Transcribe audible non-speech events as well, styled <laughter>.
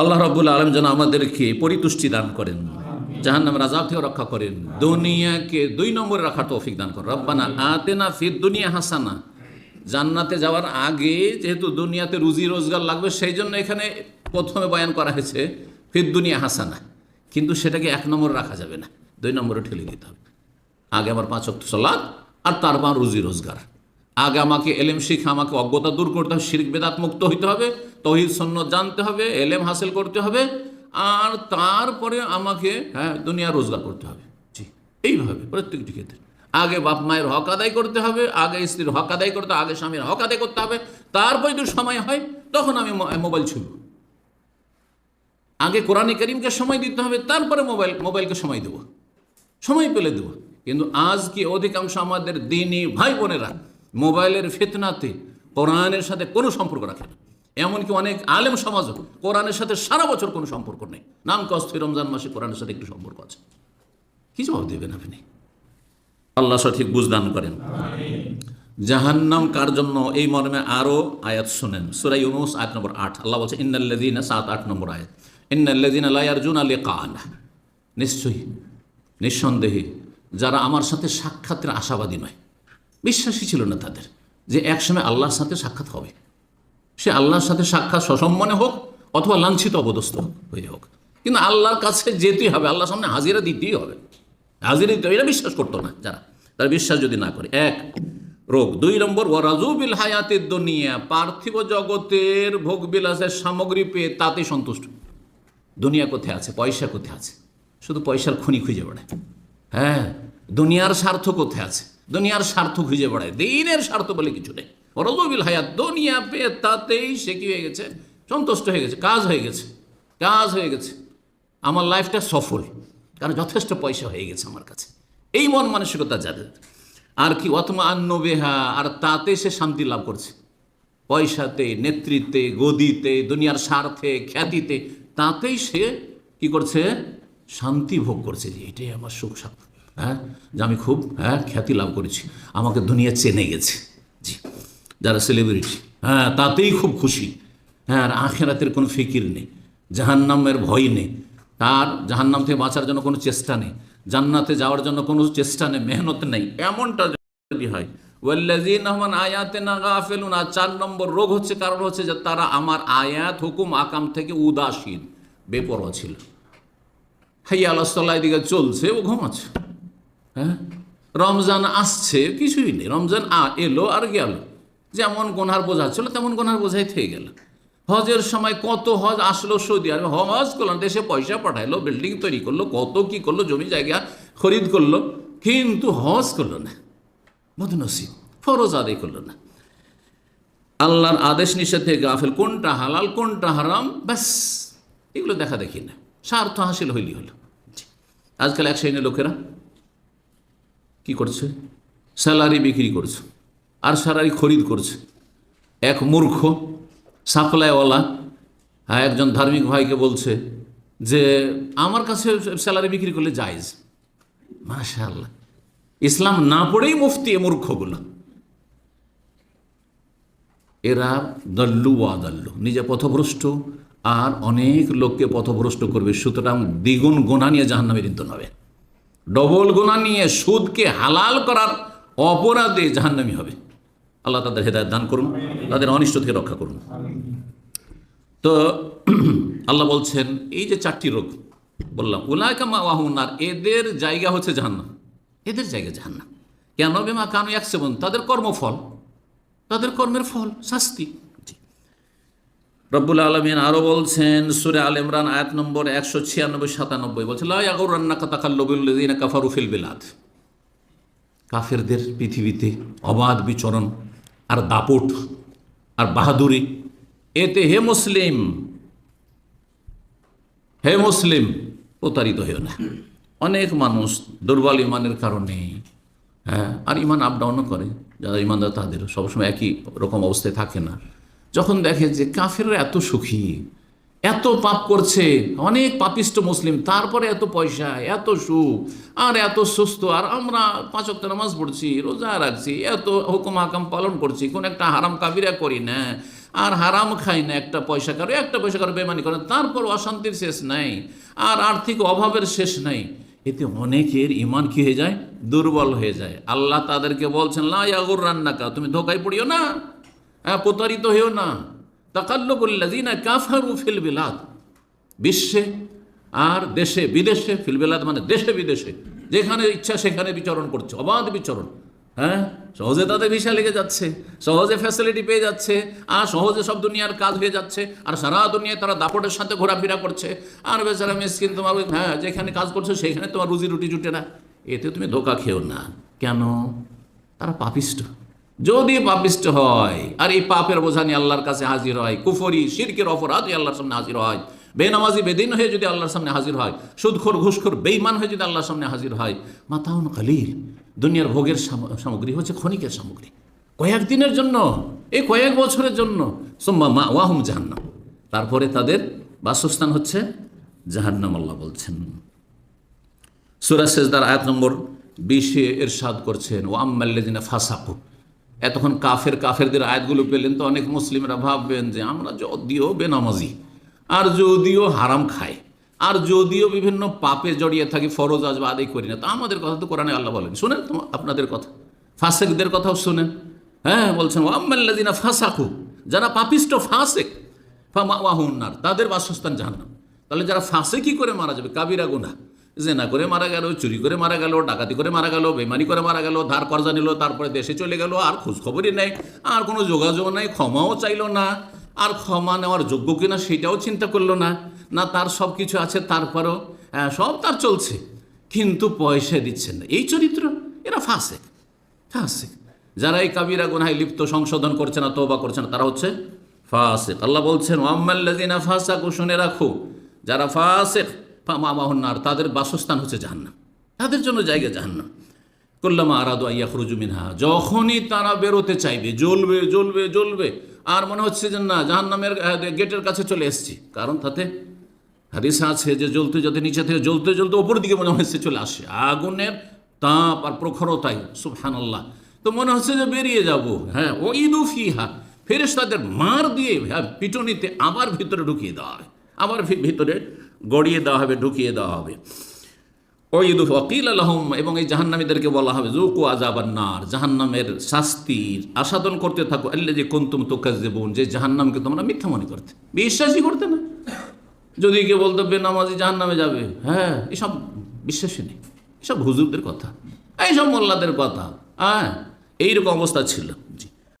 আল্লাহ রাবুল আলম যেন আমাদেরকে পরিতুষ্টি দান করেন, জাহান্নাম রাজা থেকে রক্ষা করেন, দুনিয়াকে দুই নম্বরে রাখার তৌফিক দান করেন। রব্বানা আতেনা ফির দুনিয়া হাসানা। জান্নাতে যাওয়ার আগে যেহেতু দুনিয়াতে রুজি রোজগার লাগবে, সেই জন্য এখানে প্রথমে বয়ান করা হয়েছে ফির দুনিয়া হাসানা। কিন্তু সেটাকে এক নম্বরে রাখা যাবে না, দুই নম্বরে ঠেলে দিতে হবে। আগে আমার পাঁচ অক্ট সলাদ আর তারপর রুজি রোজগার। আগে আমাকে এলেম শিখে আমাকে অজ্ঞতা দূর করতে হবে, শিরিক বেদাত মুক্ত হইতে হবে, তহিদ সন্ন্যত জানতে হবে, এলেম হাসিল করতে হবে, আর তারপরে আমাকে হ্যাঁ দুনিয়া রোজগার করতে হবে। জি, এইভাবে প্রত্যেকটি ক্ষেত্রে। আগে বাপ মায়ের হক আদায় করতে হবে, আগে স্ত্রীর হক আদায় করতে, আগে স্বামীর হক আদায় করতে হবে। তারপরে যদি সময় হয়, তখন আমি মোবাইল ছুলব আগে কোরআনে করিমকে সময় দিতে হবে, তারপরে মোবাইল, মোবাইলকে সময় দেবো। সময় পেলে দেবো। কিন্তু আজ কি অধিকাংশ আমাদের দিনই ভাই বোনেরা মোবাইলের ফিতনাতে কোরআনের সাথে কোনো সম্পর্ক রাখে না। এমনকি অনেক আলেম সমাজ কোরআনের সাথে সারা বছর কোনো সম্পর্ক নেই। নাম কস্তি রমজান মাসে কোরআনের সাথে একটু সম্পর্ক আছে। কি জবাব দেবেন আপনি? আল্লাহ সঠিক বুঝদান করেন। জাহান্নাম কার জন্য? এই মর্মে আরও আয়াত শোনেন। সুরাই ইউনুস, আয়াত নম্বর আট। আল্লাহ বলছে ইন্নাল্লাদিন সাত, আট নম্বর আয়াত। ইন্নাল্লাদিন আল্লাহ আলী কানা নিশ্চয়ই, নিঃসন্দেহে, যারা আমার সাথে সাক্ষাতের আশাবাদী নয়। বিশ্বাসী ছিল না তাদের যে একসময় আল্লাহর সাথে সাক্ষাৎ হবে। সে আল্লাহর সাথে সাক্ষাৎ সসম্মানে হোক অথবা লাঞ্ছিত অবদস্ত হয়ে হোক। কিন্তু আল্লাহর কাছে যেতেই হবে, আল্লাহর সামনে হাজিরা দিতেই হবে। হাজিরা দিতে এটা বিশ্বাস করতো না যারা। তারা বিশ্বাস যদি না করে, এক, রোগ। দুই নম্বর ও রাজুবিল হায়াতের দুনিয়া, পার্থিব জগতের ভোগ বিলাসের সামগ্রী পেয়ে তাতে সন্তুষ্ট। দুনিয়া কোথায় আছে? পয়সা কোথায় আছে? শুধু পয়সার খুনি খুঁজে বেড়ায়। হ্যাঁ দুনিয়ার স্বার্থ কোথায় আছে? দুনিয়ার স্বার্থ খুঁজে বেড়ায়। দিনের স্বার্থ বলে কিছু নেই। রজবিল হায়াত, দুনিয়া পেয়ে তাতেই সে কি হয়ে গেছে? সন্তুষ্ট হয়ে গেছে, কাজ হয়ে গেছে, কাজ হয়ে গেছে। আমার লাইফটা সফল, কারণ যথেষ্ট পয়সা হয়ে গেছে আমার কাছে। এই মন মানসিকতা যাদের। আর কি অথমা আন্নবেহা আর তাতে সে শান্তি লাভ করছে। পয়সাতে, নেতৃত্বে, গদিতে, দুনিয়ার স্বার্থে, খ্যাতিতে, তাতেই সে কি করছে? শান্তি ভোগ করছে যে এটাই আমার সুখ সাপ হ্যাঁ? যে আমি খুব হ্যাঁ খ্যাতি লাভ করেছি। আমাকে দুনিয়া চেনে গেছে। জি। যারা সেলিব্রিটি হ্যাঁ তাতেই খুব খুশি। হ্যাঁ আর আখেরাতের কোনো ফিকির নেই। জাহান্নামের ভয় নেই। তার জাহান্নাম থেকে বাঁচার জন্য কোনো চেষ্টা নেই। জান্নাতে যাওয়ার জন্য কোনো চেষ্টা নেই, মেহনত নেই। এমনটা যদি হয়, ওয়াল্লাযীন রহমান আয়াতে না গাফেলুন আর চার নম্বর রোগ হচ্ছে, কারণ হচ্ছে যে তারা আমার আয়াত, হুকুম, আকাম থেকে উদাসীন, বেপরোয়া ছিল। হাইয়া আল্লাহ দিকে চলছে, ও ঘুমাচ্ছে। হ্যাঁ? রমজান আসছে, কিছুই নেই। রমজান আ, এলো আর গেল। যেমন গোনার বোঝা ছিল, তেমন গোনার বোঝাই থেকে গেল। হজের সময় কত হজ আসলো সৌদি আরবে? হজ করল দেশে পয়সা পাঠাইলো, বিল্ডিং তৈরি করল, কত কি করল, জমি জায়গা খরিদ করল, কিন্তু হজ করল না। বদনসিব, ফরজ আদায় করল না। আল্লাহর আদেশ নিষেধ গাফেল, কোনটা হালাল, কোনটা হারাম? ব্যাস, এগুলো দেখা দেখি না। স্বার্থ হাসিল হইলি হলো। আজকাল এক শ্রেণির লোকেরা কি করছে? স্যালারি বিক্রি করছে আর স্যালারি খরিদ করছে। এক মূর্খ সাপ্লাইওয়ালা হ্যাঁ একজন ধার্মিক ভাইকে বলছে যে, আমার কাছে স্যালারি বিক্রি করলে জায়েজ। মাশাল্লাহ ইসলাম না পড়েই মুফতি এ মূর্খগুলো। এরা দল্লু ওয়াদাল্লু নিজে পথভ্রষ্ট আর অনেক লোককে পথভ্রষ্ট করবে। সুতরাং দ্বিগুণ গোনা নিয়ে জাহান্নামে ইন্ধন হবে। ডবল গোনা নিয়ে সুদকে হালাল করার অপরাধে জাহান্নামি হবে। আল্লাহ তাদের হেদায়ত দান করুন, তাদের অনিষ্ট থেকে রক্ষা করুন। তো <clears throat> আল্লাহ বলছেন, এই যে চারটি রোগ, বললাম উলায়কামা ওয়াহুনার এদের জায়গা হচ্ছে জাহান্নাম। এদের জায়গা জাহান্নাম। কেন? বেমা কানু এক সেবন তাদের কর্মফল, তাদের কর্মের ফল, শাস্তি। রব্বুল আলমিন আরও বলছেন, সুরে আল ইমরান আয়াত নম্বর একশো ছিয়ানব্বই, সাতানব্বই। বলছে লাউর রান্না কাতাকাল্লবিল্লিন কাফারুফিল বিলাদ। কাফেরদের পৃথিবীতে অবাধ বিচরণ আর দাপট আর বাহাদুরি। এতে হে মুসলিম হে মুসলিম, প্রতারিত হয়েও না। অনেক মানুষ দুর্বল ইমানের কারণে হ্যাঁ আর ইমান আপ ডাউনও করে। যারা ইমানদার, তাদের সবসময় একই রকম অবস্থায় থাকে না। যখন দেখে যে কাফেররা এত সুখী, এত পাপ করছে, অনেক পাপিষ্ট মুসলিম, তারপরে এত পয়সা, এত সুখ, আর এত সুস্থ, আর আমরা পাঁচ অক্ট নামাজ পড়ছি, রোজা রাখছি, এত হুকুম হাকাম পালন করছি, কোন একটা হারাম কাবিরা করি না, আর হারাম খাই না, একটা পয়সা কারও, একটা পয়সা কারও বেমানি করে তারপর অশান্তির শেষ নাই, আর আর্থিক অভাবের শেষ নাই। এতে অনেকের ইমান কি হয়ে যায়? দুর্বল হয়ে যায়। আল্লাহ তাদেরকে বলছেন লাগুর রান্নাকা তুমি ধোকায় পড়িও না। হ্যাঁ প্রতারিত হইও না। তাকাল্লুবুল্লাদিনা কাফারু ফিল বিলাদ। বিশ্বে আর দেশে বিদেশে ফিলবেলাদ মানে দেশে বিদেশে, যেখানে ইচ্ছা সেখানে বিচরণ করছে, অবাধ বিচরণ। হ্যাঁ সহজে তাদের ভিসা লেগে যাচ্ছে, সহজে ফ্যাসিলিটি পেয়ে যাচ্ছে, আর সহজে সব দুনিয়ার কাজ হয়ে যাচ্ছে, আর সারা দুনিয়ায় তারা দাপটের সাথে ঘোরাফেরা করছে। আর বেচারা মিসকিন তোমার হ্যাঁ যেখানে কাজ করছে সেখানে তোমার রুজি রুটি জুটে না। এতে তুমি ধোকা খেও না। কেন? তারা পাপিষ্ট। যদি পাপিষ্ট হয়, আর এই পাপের বোঝা নিয়ে আল্লাহর কাছে হাজির হয়, কুফরি, শিরকের অপরাধ আল্লাহর সামনে হাজির হয়, বেনামাজি, বেদিন হয়ে যদি আল্লাহর সামনে হাজির হয়, সুদখোর, ঘুষখোর বেইমান হয়ে যদি আল্লাহর সামনে হাজির হয়, মাতাউন কালিল দুনিয়ার ভোগের সামগ্রী হচ্ছে ক্ষণিকের সামগ্রী। কয়েকদিনের জন্য, এই কয়েক বছরের জন্য, সোম্মা মা ওয়াহুম জাহান্নাম। তারপরে তাদের বাসস্থান হচ্ছে জাহান্নাম, আল্লাহ বলছেন। সুরা সেজদার আয়াত নম্বর বিশে এর এরশাদ করছেন ও আম্মাল্লাদিনা এতক্ষণ কাফের কাফেরদের আয়াতগুলো পেলেন তো অনেক মুসলিমরা ভাববেন যে আমরা যদিও বেনামাজি, আর যদিও হারাম খাই, আর যদিও বিভিন্ন পাপে জড়িয়ে থাকি, ফরজ আজ বা আদায় করি না, তা আমাদের কথা তো কোরআনে আল্লাহ বলেন। শুনেন তো আপনাদের কথা। ফাসেকদের কথাও শুনেন। হ্যাঁ বলছেন ও আম্মাল্লাদিনা ফাসাকু যারা পাপিষ্ট ফাসেক ফামাওয়াহুন্নার তাদের বাসস্থান জাহান্নাম। তাহলে যারা ফাঁসে কি করে মারা যাবে, কাবিরা গুনা জেনা করে মারা গেল চুরি করে মারা গেল ডাকাতি করে মারা গেল বেমানি করে মারা গেল ধার কর্জা নিল তারপরে দেশে চলে গেল আর খোঁজ খবরই নেই আর কোনো যোগাযোগ নাই ক্ষমাও চাইলো না আর ক্ষমা নেওয়ার যোগ্য কিনা সেটাও চিন্তা করল না না তার সব কিছু আছে তারপরও হ্যাঁ, সব তার চলছে কিন্তু পয়সা দিচ্ছেন না। এই চরিত্র এরা ফাঁসে ফাঁসে যারা এই কাবিরা গুনায় লিপ্ত সংশোধন করছে না তোবা করছে না তারা হচ্ছে ফাসেক। আল্লাহ বলছেন ওয়াম্মাল্লাদিনা ফাসাকু শুনে রাখো যারা ফাসেক মামাহন্নার তাদের বাসস্থান হচ্ছে জাহান্নাম। তাদের জন্য জায়গা জাহান্নাম। কল্লামা আরাদু আইয়া খরুজু মিনহা, যখনই তারা বেরোতে চাইবে, জ্বলবে জ্বলবে জ্বলবে, আর মনে হচ্ছে যে না, জাহান্নামের গেটের কাছে চলে এসেছি। কারণ তাতে হাদিসে আছে যে জ্বলতে জ্বলতে নিচে থেকে জ্বলতে জ্বলতে ওপর দিকে মনে হচ্ছে চলে আসে। আগুনের তাপ আর প্রখরতাই, সুবহানাল্লাহ। তো মনে হচ্ছে যে বেরিয়ে যাব। হ্যাঁ ও ইদু ফিহা ফেরেস তাদের মার দিয়ে হ্যাঁ পিটুনিতে আবার ভিতরে ঢুকিয়ে দেওয়া হয়। আবার ভিতরে গড়িয়ে দেওয়া হবে, ঢুকিয়ে দেওয়া হবে। ও ইদু ফকিল আলহম এবং এই জাহান্নামীদেরকে বলা হবে জুকু আজাবান্নার জাহান্নামের শাস্তির আসাদন করতে থাকো। আল্লে যে কুন্তুম তোকাজ দেবুন যে জাহান্নামকে তোমরা মিথ্যা মনে করতে। বিশ্বাসই করতে না। যদি কেউ বলতো, বেনামাজি জাহান্নামে যাবে হ্যাঁ এসব বিশ্বাসী নেই। এসব হুজুরদের কথা। এইসব মোল্লাদের কথা। হ্যাঁ এইরকম অবস্থা ছিল। জি।